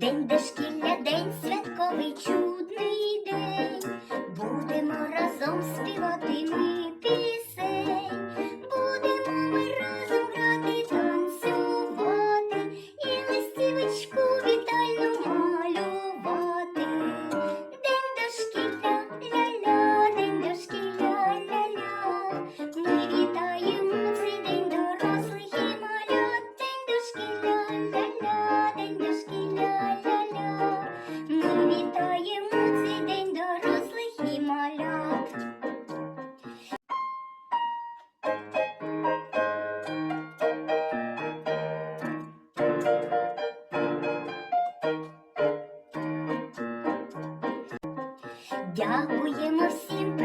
День дошкілля, день святковий чудний день. Будемо разом співати ми пісень, будемо ми разом грати, танцювати і листівочку вітальну малювати. День дошкілля, ля-ля, день дошкілля, ля-ля. Ми вітаємо цей день дорослих і малят, день дошкілля. Дякуємо всім